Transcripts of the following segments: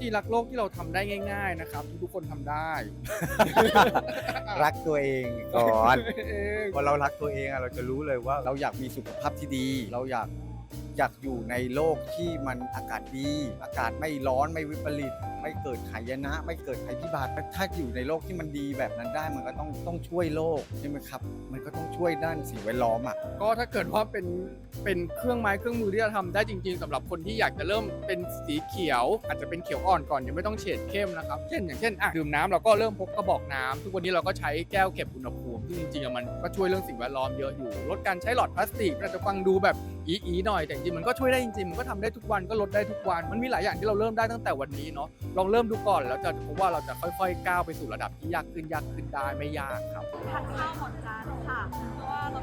ธีรักโลกที่เราทำได้ง่าย ๆนะครับ ทุกๆคนทำได้รักตัวเองก่อนเอง พอเรารักตัวเองอะเราจะรู้เลยว่าเราอยากมีสุขภาพที่ดี เราอยาก อยากอยู่ในโลกที่มันอากาศดี อากาศไม่ร้อนไม่วิปริต ไม่เกิดหายนะ ไม่เกิดภัยพิบัติถ้าอยู่ในโลกที่มันดีแบบนั้นได้มันก็ต้องต้องช่วยโลกใช่ไหมครับมันก็ต้องช่วยด้านสิ่งแวดล้อมอะก็ถ้าเกิดว่าเป็นเป็นเครื่องไม้เครื่องมือที่จะทำได้จริง ๆสำหรับคนที่อยากจะเริ่มเป็นสีเขียว อาจจะเป็นเขียวอ่อนก่อนยังไม่ต้องเฉดเข้มนะครับเช่นอย่างเช่นอะดื่มน้ำเราก็เริ่มพกกระบอกน้ำทุกวันนี้เราก็ใช้แก้วเก็บอุณหภูมิ ซึ่งจริงๆอะมันก็ช่วยเรื่องสิ่งแวดล้อมเยอะอยู่ ลดการใช้หลอดพลาสติกอาจจะฟังดูแบบอีๆหน่อยแต่จริงๆมันก็ช่วยได้จริงๆมันก็ทำได้ทุกวันก็ลดได้ทุกวันมันมีหลายอย่างที่เราเริ่มได้ตั้งแต่วันนี้เนาะลองเริ่มดูก่อนแล้วจะพบว่าเราจะค่อยๆก้าวไปสู่ระดับที่ยากขึ้นยากขึ้นได้ไม่ยากครับ ทานข้าวหมดจานค่ะ เพราะว่าเรา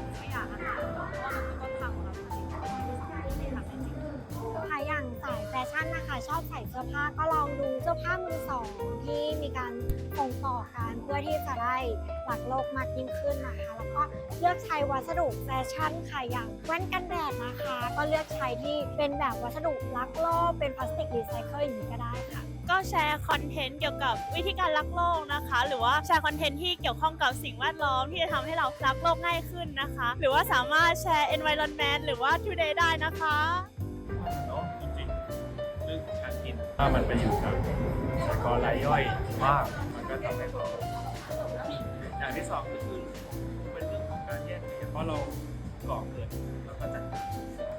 ายแฟชั่นนะคะ ชอบใส่เสื้อผ้าก็ลองดูเสื้อผ้ามือสองที่มีการส่งต่อกันเพื่อที่จะได้หลักโลกมากยิ่งขึ้นนะคะ แล้วก็เลือกใช้วัสดุแฟชั่นค่ะอย่างแว่นกันแดดนะคะ ก็เลือกใช้ที่เป็นแบบวัสดุรักโลกเป็นพลาสติกรีไซเคิลอย่างนี้ก็ได้ค่ะก็แชร์คอนเทนต์เกี่ยวกับวิธีการรักโลกนะคะ หรือว่าแชร์คอนเทนต์ที่เกี่ยวข้องกับสิ่งแวดล้อมที่จะทำให้เรารักโลกง่ายขึ้นนะคะ หรือว่าสามารถแชร์ environment หรือว่า today ได้นะคะ เนาะจริงๆเรื่องของการกิน ถ้ามันไปอยู่กับตะกอนรายย่อยมาก มันก็ทำให้เขาอย่างที่สองก็คือเป็นเรื่องของการแยกขยะเพราะเราก่อเกิดเราก็จัดการอ่า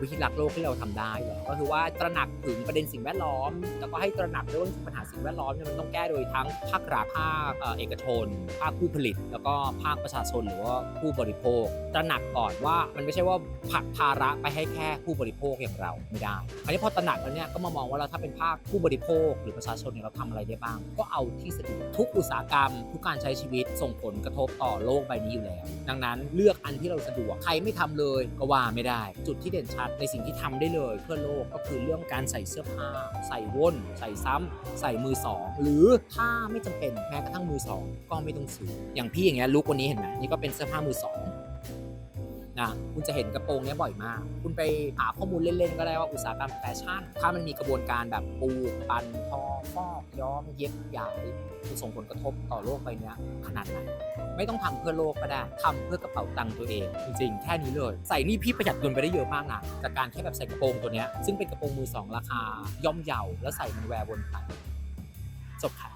วิธีรักโลกที่เราทำได้หละก็คือว่าตระหนักถึงประเด็นสิ่งแวดล้อม แล้วก็ให้ตระหนักเรื่องปัญหาสิ่งแวดล้อมเนี่ยมันต้องแก้โดยทั้งภาครัฐภาคเอกชน ภาคผู้ผลิต แล้วก็ภาคประชาชนหรือว่าผู้บริโภค ตระหนักก่อนว่ามันไม่ใช่ว่าผลักภาระไปให้แค่ผู้บริโภคอย่างเราไม่ได้ อันนี้พอตระหนักแล้วเนี่ยก็มามองว่าเราถ้าเป็นภาคผู้บริโภค หรือประชาชนเนี่ยเราทำอะไรได้บ้าง ก็เอาที่สะดวกทุกอุตสาหกรรม ทุกการใช้ชีวิตส่งผลกระทบต่อโลกใบนี้อยู่แล้ว ดังนั้นเลือกอันที่เราสะดวกใครไม่ทำเลยก็ว่าไม่ได้ จุดที่เด่นชัดในสิ่งที่ทำได้เลยเพื่อโลกก็คือเรื่องการใส่เสื้อผ้า ใส่ว่นใส่ซ้ำใส่มือสองหรือถ้าไม่จำเป็นแม้กระทั่งมือสองก็ไม่ต้องซื้ออย่างพี่อย่างเงี้ยลุกวันนี้เห็นไหมนี่ก็เป็นเสื้อผ้ามือสองนะคุณจะเห็นกระโปรงเนี้ยบ่อยมาก คุณไปหาข้อมูลเล่นๆก็ได้ว่าอุตสาหกรรมแฟชั่น ถ้ามันมีกระบวนการแบบปูปันทอฟอกย้อมเย็บย้ายจะส่งผลกระทบต่อโลกใบเนี้ยขนาดไหน ไม่ต้องทำเพื่อโลกก็ได้ทำเพื่อกระเป๋าตังค์ตัวเอง จริงๆ แค่นี้เลย ใส่นี่พี่ประหยัดเงินไปได้เยอะมากนะจากการแค่แบบใส่กระโปรงตัวเนี้ยซึ่งเป็นกระโปรงมือสองราคาย่อมเยาแล้วใส่มันแวร์บนไปจบค่ะ